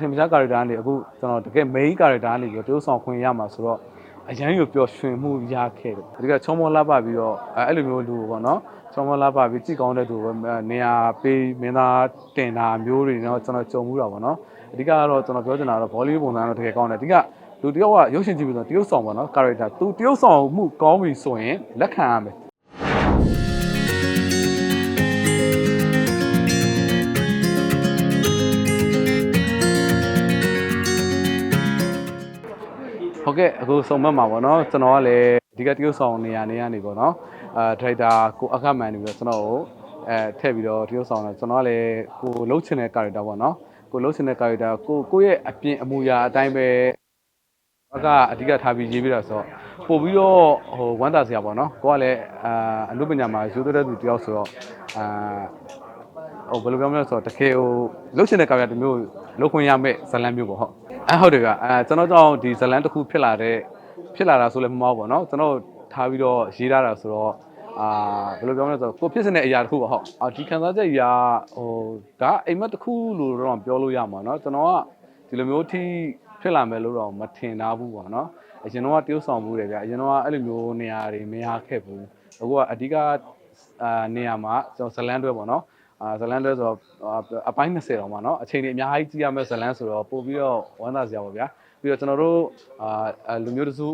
ထင်မရှား character ကနေအခုကျွန်တော်တကယ် main character ကနေပြီးတော့တရုပ်ဆောင်ခွင့်ရမှာဆိုတော့အရန်ကိုပျော်ရွှင်မှုရခဲ့တယ်ဒီကချောမောလှပပြီးတော့အဲအဲ့လိုမျိုးလူပေါ့နော်ချောမောလှပပြီးကြည့်ကောင်းတဲ့သူပဲနေရာပေးမင်းသားတင်တာမျိုးတွေတော့ကျွန်တော်ကြုံမှုတာပေါ့နော်အဓိကကတော့ကျွန်တော်ပြောချင်တာကတော့ volley ပုံစံကတော့တကယ်ကောင်းတယ်အဓိကလူတယောက်ကရုပ်ရှင်ကြည့်ပြီးတော့တရုပ်ဆောင်ပေါ့နော် character သူတရုပ်ဆောင်မှုကောင်းပြီဆိုရင်လက်ခံရမယ် ဟုတ်ကဲ့အခုစုံမတ်မှာပေါ့နော်ကျွန်တော်ကလည်းအဓိကတရုပ်ဆောင်နေရာနေရနေပေါ့နော်အာဒရိုက်တာကိုအခမန်နေပြီးတော့ကျွန်တော်ကိုအဲထည့်ပြီးတော့တရုပ်ဆောင်တယ်ကျွန်တော်ကလည်းကိုလှုပ်ချင်တဲ့ character ပေါ့နော်ကိုလှုပ်ချင်တဲ့ character ကိုကိုယ့်ရဲ့အပြင်အမူအရာအတိုင်းပဲအကအဓိကထားပြီးရေးပြတာဆိုတော့ပို့ပြီးတော့ဟိုဝမ်းသာစရာပေါ့နော်ကိုကလည်းအာအမှုပညာမှာရိုးသွဲတဲ့သူတယောက်ဆိုတော့အာဟိုဘယ်လိုပြောမလဲဆိုတော့တကယ်ဟိုလုတ်ချင်တဲ့ကာရတစ်မျိုးလုတ်ခွင့်ရမယ့်ဇတ်လန်းမျိုးပေါ့ဟုတ် အဲဟုတ်တယ်ကအဲကျွန်တော်ကြောင့်ဒီဇတ်လန်းတစ်ခုဖြစ်လာတဲ့ဖြစ်လာတာဆိုလည်းမမောပေါ့နော်ကျွန်တော်ထားပြီးတော့ရေးထားတာဆိုတော့အာဘယ်လိုပြောမလဲဆိုတော့ကိုဖြစ်စတဲ့အရာတစ်ခုပေါ့ဟုတ်အာဒီခံစားချက်အရာဟိုဒါအိမ်မက်တစ်ခုလို့တော့ပြောလို့ရမှာเนาะကျွန်တော်ကဒီလိုမျိုးထိဖြစ်လာမယ်လို့တော့မထင်သားဘူးပေါ့နော်အရင်တော့တရုပ်ဆောင်မှုတယ်ဗျအရင်တော့အဲ့လိုမျိုးနေရာတွေမရခဲ့ဘူးအခုကအဓိကအာနေရာမှာကျွန်တော်ဇတ်လန်းတွဲပေါ့နော် အာဇလန်လဲဆိုတော့အာအပိုင်း20တော့မှာเนาะအချိန်ကြီးအများကြီးကြည့်ရမယ့်ဇလန်ဆိုတော့ပို့ပြီးတော့ဝမ်းသာစရာပါဗျာပြီးတော့ကျွန်တော်တို့အာအာလူမျိုးတစု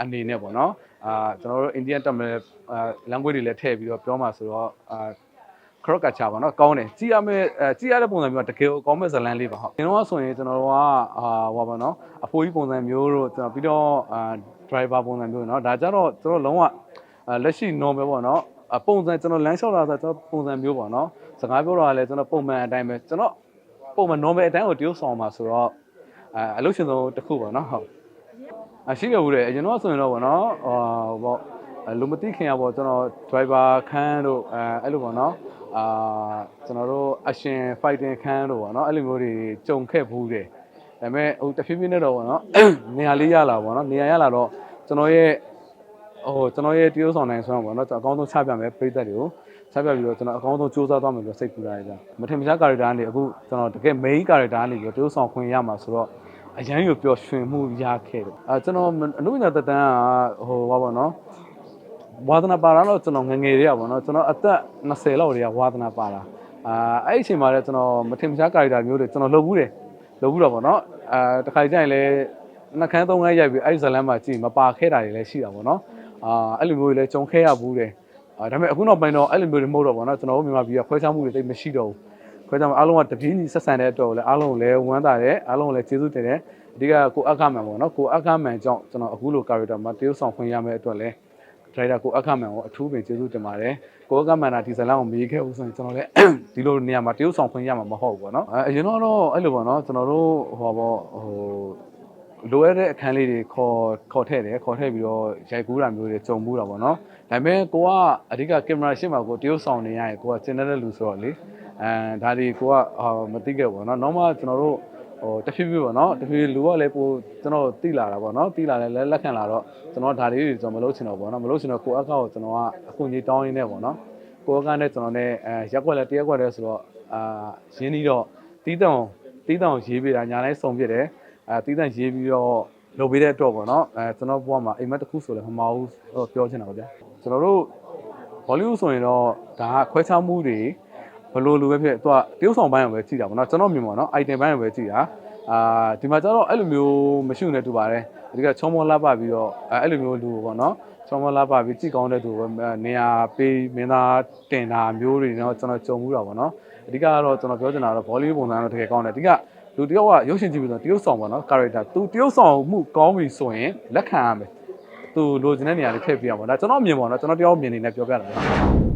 အနေနဲ့ပေါ့เนาะအာကျွန်တော်တို့အိန္ဒိယတက်မယ်အာ language တွေလည်းထည့်ပြီးတော့ပြောမှာဆိုတော့အာခရော့ကချာပေါ့เนาะကောင်းတယ်ကြည့်ရမယ့်အဲကြည့်ရတဲ့ပုံစံမျိုးကတကယ်ကိုကောင်းမဲ့ဇလန်လေးပါဟုတ်ကျွန်တော်ကဆိုရင်ကျွန်တော်တို့ကအာဟောပါเนาะအဖိုးကြီးပုံစံမျိုးတို့ကျွန်တော်ပြီးတော့အာ driver ပုံစံမျိုးเนาะဒါကြတော့ကျွန်တော်လုံးဝအာလက်ရှိ normal ပေါ့เนาะအ ပုံစံကျွန်တော်လမ်းလျှောက်လာဆိုကျွန်တော်ပုံစံမျိုးပေါ့နော်စကားပြောတာလည်းကျွန်တော်ပုံမှန်အတိုင်းပဲကျွန်တော်ပုံမှန် normal အတိုင်းကိုတရုပ်ဆောင်မှာဆိုတော့အဲအလုပ်ရှင်ဆုံးတစ်ခုပေါ့နော်ဟုတ်အရှိခဲ့ဘူးတယ်အရင်တော့ဆိုရင်တော့ဗောနော်ဟိုဗောလူမသိခင်ကဗောကျွန်တော် driver ခန်းတို့အဲအဲ့လိုဗောနော်အာကျွန်တော်တို့အရှင် fighting ခန်းတို့ဗောနော်အဲ့လိုမျိုးတွေကြုံခဲ့ဘူးတယ်ဒါပေမဲ့ဟိုတဖြည်းဖြည်းနဲ့တော့ဗောနော်နေရာလေးရလာဗောနော်နေရာရလာတော့ကျွန်တော်ရဲ့ ဟိုကျွန်တော်ရဲ့တရုပ်ဆောင်နိုင်ဆိုတော့ပေါ့နော်ကျွန်တော်အကောင်းဆုံးချပြမယ်ပြည်သက်တွေကိုဆက်ပြပြီးတော့ကျွန်တော်အကောင်းဆုံးစူးစမ်းသွားမယ်လို့စိတ်ကူတာရကြမထင်မရှား character ကနေအခုကျွန်တော်တကယ် main character ကနေပြီးတော့တရုပ်ဆောင်ခွင့်ရမှာဆိုတော့အရန်ကိုပျော်ရွှင်မှုရခဲ့တယ်အဲကျွန်တော်အနုပညာတက်တန်းကဟိုဘာပေါ့နော်ဝါသနာပါတာတော့ကျွန်တော်ငငယ်လေးရပါတော့ကျွန်တော်အသက်20လောက်တည်းကဝါသနာပါတာအာအဲ့ဒီအချိန်မှာလည်းကျွန်တော်မထင်မရှား character မျိုးတွေကျွန်တော်လုပ်ဘူးတယ်လုပ်ဘူးတော့ပေါ့နော်အဲတခါကြရင်လည်းနှခမ်းသုံးခန်းရိုက်ပြီးအဲ့ဒီဇလန်းမှာကြည့်မပါခဲ့တာတွေလည်းရှိတာပေါ့နော် အာအဲ့လိုမျိုးတွေလည်းကြုံခဲ့ရဘူးတယ်အာဒါပေမဲ့အခုနောက်ပိုင်းတော့အဲ့လိုမျိုးတွေမဟုတ်တော့ဘောနော်ကျွန်တော်တို့မြန်မာပြည်ကခွဲခြားမှုတွေတိတ်မရှိတော့ဘူးခွဲခြားမှုအားလုံးကတပြေးညီဆက်ဆံတဲ့အတွက်လည်းအားလုံးကိုလည်းဝမ်းသာတယ်အားလုံးကိုလည်းကျေးဇူးတင်တယ်အဓိကကိုအခမန်ပေါ့နော်ကိုအခမန်ကြောင့်ကျွန်တော်အခုလို character မှာတရုပ်ဆောင်ခွင့်ရမယ့်အတွက်လည်း driver ကိုအခမန်ကိုအထူးပင်ကျေးဇူးတင်ပါတယ်ကိုအခမန်ကဒီဇလန်ကိုမေးခဲ့ဦးဆိုရင်ကျွန်တော်လည်းဒီလိုနေရာမှာတရုပ်ဆောင်ခွင့်ရမှာမဟုတ်ဘူးပေါ့နော်အဲအရင်တော့အဲ့လိုပေါ့နော်ကျွန်တော်တို့ဟိုပေါ့ဟို လိုရတဲ့အခန်းလေးတွေခေါ်ခေါ်ထည့်တယ်ခေါ်ထည့်ပြီးတော့ရိုက်ကူးတာမျိုးတွေကြုံမှုတာပေါ့နော်ဒါပေမဲ့ကိုကအဓိကကင်မရာရှေ့မှာကိုတရုပ်ဆောင်နေရရင်ကိုကကျင်းတဲ့လူဆိုတော့လေအဲဒါဒီကိုကဟာမသိခဲ့ဘူးပေါ့နော်နောက်မှကျွန်တော်တို့ဟိုတဖြည်းဖြည်းပေါ့နော်တဖြည်းဖြည်းလူကလည်းပိုကျွန်တော်တိလာတာပေါ့နော်တိလာလဲလဲလက်ခံလာတော့ကျွန်တော်ဒါလေးတွေကျွန်တော်မလုပ်ချင်တော့ပေါ့နော်မလုပ်ချင်တော့ကိုအကောက်ကိုကျွန်တော်ကအခွင့်အရေးတောင်းရင်းနဲ့ပေါ့နော်ကိုအကနဲ့ကျွန်တော်နဲ့အဲရက်ွက်လဲတရက်ွက်လဲဆိုတော့အာရင်းပြီးတော့တီးတောင်တီးတောင်ရေးပေးတာညာတိုင်းစုံပြစ်တယ် အဲတီးတန့်ရေးပြီးတော့လုပ်ပေးတဲ့အတွက်ပေါ့နော်အဲကျွန်တော်ဘဝမှာအိမ်မက်တစ်ခုဆိုလည်းမမအောင်တော့ပြောချင်တာပါဗျာကျွန်တော်တို့ဘောလိဝုဒ်ဆိုရင်တော့ဒါကခွဲခြားမှုတွေဘယ်လိုလိုပဲဖြစ်သူကတရုပ်ဆောင်ပိုင်းကိုပဲကြည့်တာပေါ့နော်ကျွန်တော်မြင်ပါတော့ item ပိုင်းကိုပဲကြည့်တာအာဒီမှာကျတော့အဲ့လိုမျိုးမရှိဘူးနဲ့တူပါတယ်ဒီကချောမောလှပပြီးတော့အဲအဲ့လိုမျိုးလူပေါ့နော်ချောမောလှပပြီးကြည့်ကောင်းတဲ့သူပဲနေရာပေးမင်းသားတင်တာမျိုးတွေတော့ကျွန်တော်ကြုံမှုတာပေါ့နော်အဓိကကတော့ကျွန်တော်ပြောချင်တာတော့ဘောလိဝုဒ်ပုံစံတော့တကယ်ကောင်းတယ်အဓိက လူတယောက်ကရုပ်ရှင်ကြည့်ပြီးတော့တရုပ်ဆောင်ပေါ့နော် character သူတရုပ်ဆောင်မှုကောင်းပြီဆိုရင်လက်ခံရမယ်သူလိုချင်တဲ့နေရာလေးထည့်ပြရပါတော့ဒါကျွန်တော်အမြင်ပေါ့နော်ကျွန်တော်တယောက်အမြင်နေနဲ့ပြောပြတာပါ